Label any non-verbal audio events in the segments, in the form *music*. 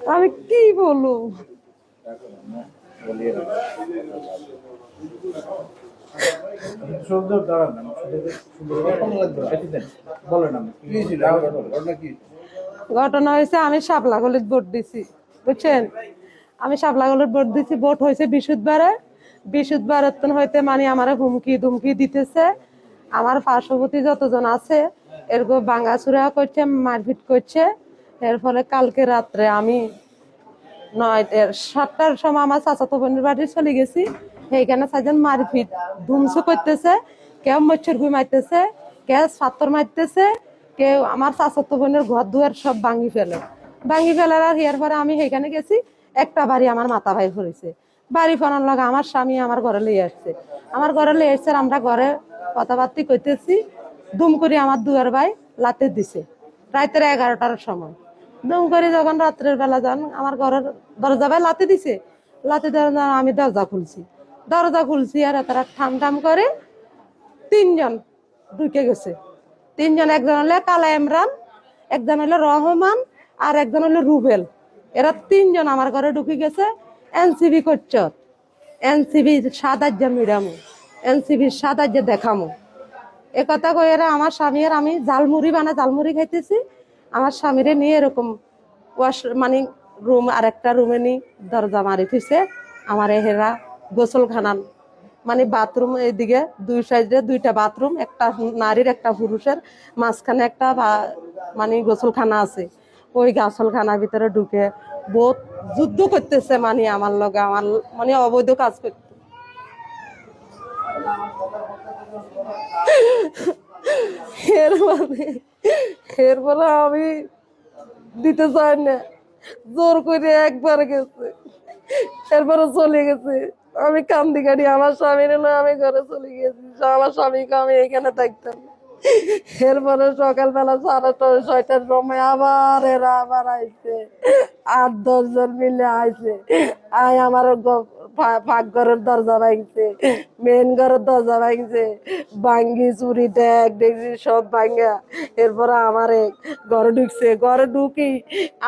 আমি কি বলব? সুন্দর দাঁড়ান। বলেন কি ঘটনা হয়েছে আমি শাপলাগলিত ভোট দিছি বুঝছেন? আমি শাপলাগলিত ভোট দিছি ভোট হয়েছে বৃহস্পতিবারের তন হইতে মানে আমার হুমকি ধুমকি দিতেছে। আমার পার্শ্ববর্তী যতজন আছে এরকম বাঙ্গাচুরা করছে মারপিট করছে। এর ফলে কালকে রাত্রে আমি নয় সাতটার সময় আমার চাচাতো বোনের বাড়ি চলে গেছি। সেইখানে সাইজন মারপিট। ধুমসু করতেছে, কেউ মচ্ছর গুই মারতেছে, কেউ সাত্তর মারতেছে, কেউ আমার চাচাতো বোনের ঘর দুয়ার সব ভাঙি ফেলে। ভাঙি ফেলার আর ইয়ার পরে আমি সেইখানে গেছি, একটা বাড়ি আমার মাথা ভাই পড়েছে বাড়ি ফোনার লগে আমার স্বামী আমার ঘরে লিয়ে আসছে। আমার ঘরে লিয়ে আসছে আমরা ঘরে কথাবার্তি করতেছি দুম করে আমার দুয়ার ভাই লাতে দিছে। রাতের এগারোটার সময়। দুম করে যখন রাত্রের বেলা যান, আমার ঘরের দরজা ভাই লাতে দিছে। লাতে দেওয়ার আমি দরজা খুলছি। দরজা খুলছি আর তারা ঠাম ঠাম করে তিনজন ঢুকে গেছে। তিনজন, একজন হলো কালা ইমরান, একজন হলো রহমান আর একজন হলো রুবেল। এরা তিনজন আমার ঘরে ঢুকে গেছে। এনসিবি করছ এনসিবি সাদাজ্য মিডামো এনসিবি সাদাজ্য দেখামো। এ কথা কই এরা আমার স্বামী আর আমি জালমুড়ি বানা জালমুড়ি খাইতেছি। আমার স্বামীরে নিয়ে এরকম ওয়াশ মানে রুম আর একটা রুমে নি, দরজা মারি থুইছে। আমার এহেরা গোসল খানান মানে বাথরুম এইদিকে দুই সাইডে দুইটা বাথরুম একটা নারীর, একটা পুরুষের, মাঝখানে একটা মানে গোসলখানা আছে। ওই গাছলখানার ভিতরে ঢুকে বহুত যুদ্ধ করতেছে মানে আমার লগে, আমার মানে অবৈধ কাজ করতে *laughs* এর মানে এর বলে আমি দিতে চাই না। জোর করে একবার গেছে। এরপরে চলে গেছে। আমি কান্দি কাটি আমার স্বামীর না আমি ঘরে চলে গেছি আমার স্বামীকে আমি এখানে থাকতাম এরপরে সকালবেলা সাড়ে ছয়টার সময় আবার এরা আবার আইছে। আট দশজন মিলে আইছে। আয় আমার পাক ঘরের দরজা ভাঙছে মেন ঘরের দরজা ভাঙছে, ভাঙ্গি, চুরি, ট্যাগ ডেকছি সব ভাঙ্গা। এরপরে আমারে ঘরে ঢুকছে, ঘরে ঢুকি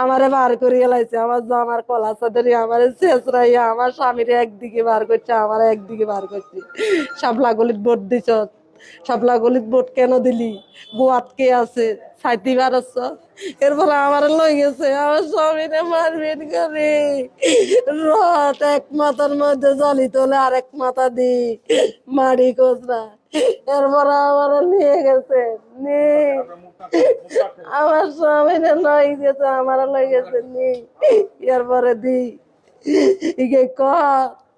আমারে বার করে এলাইছে আমার জামার কলা চাদরি আমার শেষ রাইয়া আমার স্বামীর একদিকে বার করছে, আমার একদিকে বার করছে। সাপলা গলিত ভোট দিছ সাপলা গলিত ভোট কেন দিলি? গোয়াত কে আছে? সাইতি বারস। এরপরে আমার লই গেছে, আমার স্বামীরে মারবেন করে। রথ এক মাথার মধ্যে জলি তোলে আর এক মাথা দি মারি কোচরা এরপরে আমার নিয়ে গেছে, নিয়ে। আমার স্বামীরে লই গেছে, আমার লই গেছে নি এরপরে দি ইগে ক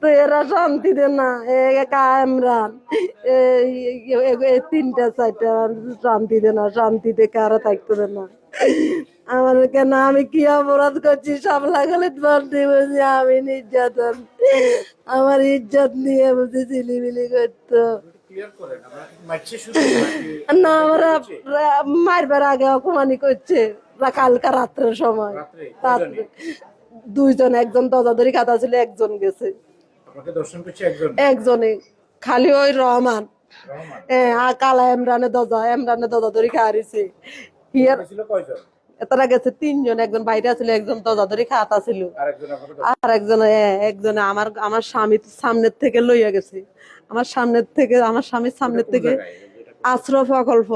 তো এরা শান্তি দে না কামরান এই তিনটা চারটা শান্তি দে না শান্তিতে কারও থাকতে দে না। আমার কেন আমি কি অপরাধ করছি? সব লাগালে আমি নির্যাতন। আমার ইজ্জত নিয়ে বুঝি চিলিমিলি করতো। না আমরা মারবার আগে অপমানি করছে কালকা রাত্রের সময়। রাত্রে? দুইজন একজন দজাদরি খাতা ছিল একজন গেছে। একজন? একজনে খালি ওই রহমান। হ্যাঁ কালা এমরানে দজা এমরানে দজা ধরে খারিছে হিয়ার তারা গেছে তিনজন একজন বাইরে ছিল একজন দজা ধরে খাতা ছিল আর একজনে একজনে আমার আমার স্বামীর সামনের থেকে লইয়া গেছে। আমার সামনের থেকে আমার স্বামীর সামনের থেকে? আশ্রয় প্রকল্প।